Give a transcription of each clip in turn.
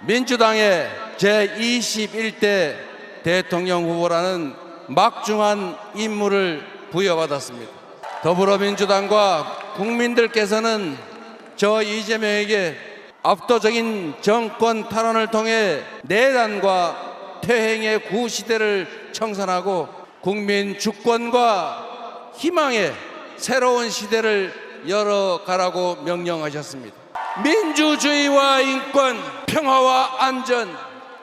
민주당의 제21대 대통령 후보라는 막중한 임무를 부여받았습니다. 더불어민주당과 국민들께서는 저 이재명에게 압도적인 정권 탈환을 통해 내란과 퇴행의 구시대를 청산하고 국민 주권과 희망의 새로운 시대를 열어가라고 명령하셨습니다. 민주주의와 인권, 평화와 안전,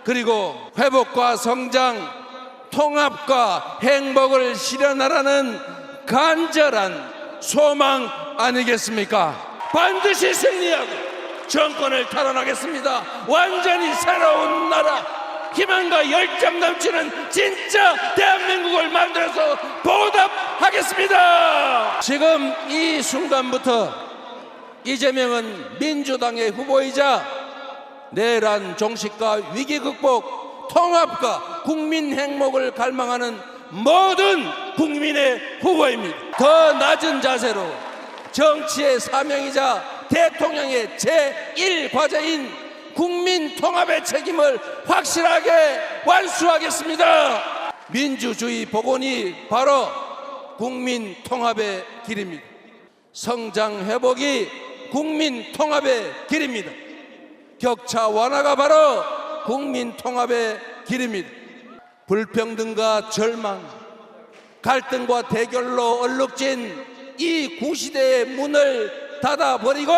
그리고 회복과 성장, 통합과 행복을 실현하라는 간절한 소망 아니겠습니까? 반드시 승리하고 정권을 탈환하겠습니다. 완전히 새로운 나라, 희망과 열정 넘치는 진짜 대한민국을 만들어서 보답하겠습니다. 지금 이 순간부터 이재명은 민주당의 후보이자 내란 종식과 위기 극복, 통합과 국민 행복을 갈망하는 모든 국민의 후보입니다. 더 낮은 자세로 정치의 사명이자 대통령의 제1과제인 국민 통합의 책임을 확실하게 완수하겠습니다. 민주주의 복원이 바로 국민 통합의 길입니다. 성장 회복이 국민 통합의 길입니다. 격차 완화가 바로 국민 통합의 길입니다. 불평등과 절망, 갈등과 대결로 얼룩진 이 구시대의 문을 닫아버리고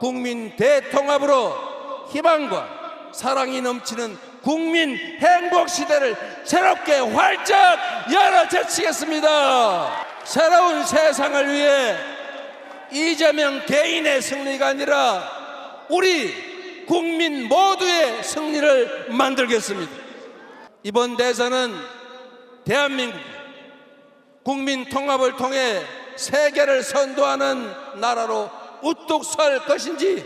국민 대통합으로 희망과 사랑이 넘치는 국민 행복 시대를 새롭게 활짝 열어 제치겠습니다. 새로운 세상을 위해 이재명 개인의 승리가 아니라 우리 국민 모두의 승리를 만들겠습니다. 이번 대선은 대한민국 국민 통합을 통해 세계를 선도하는 나라로 우뚝 설 것인지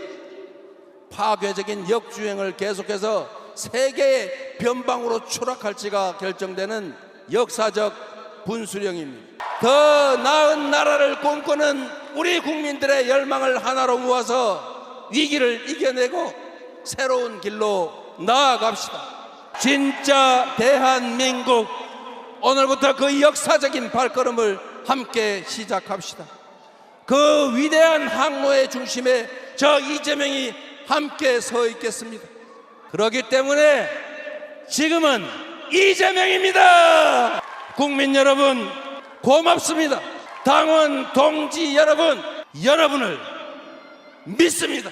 파괴적인 역주행을 계속해서 세계의 변방으로 추락할지가 결정되는 역사적 분수령입니다. 더 나은 나라를 꿈꾸는 우리 국민들의 열망을 하나로 모아서 위기를 이겨내고 새로운 길로 나아갑시다. 진짜 대한민국 오늘부터 그 역사적인 발걸음을 함께 시작합시다. 그 위대한 항로의 중심에 저 이재명이 함께 서 있겠습니다. 그렇기 때문에 지금은 이재명입니다. 국민 여러분 고맙습니다. 당원 동지 여러분 여러분을 믿습니다.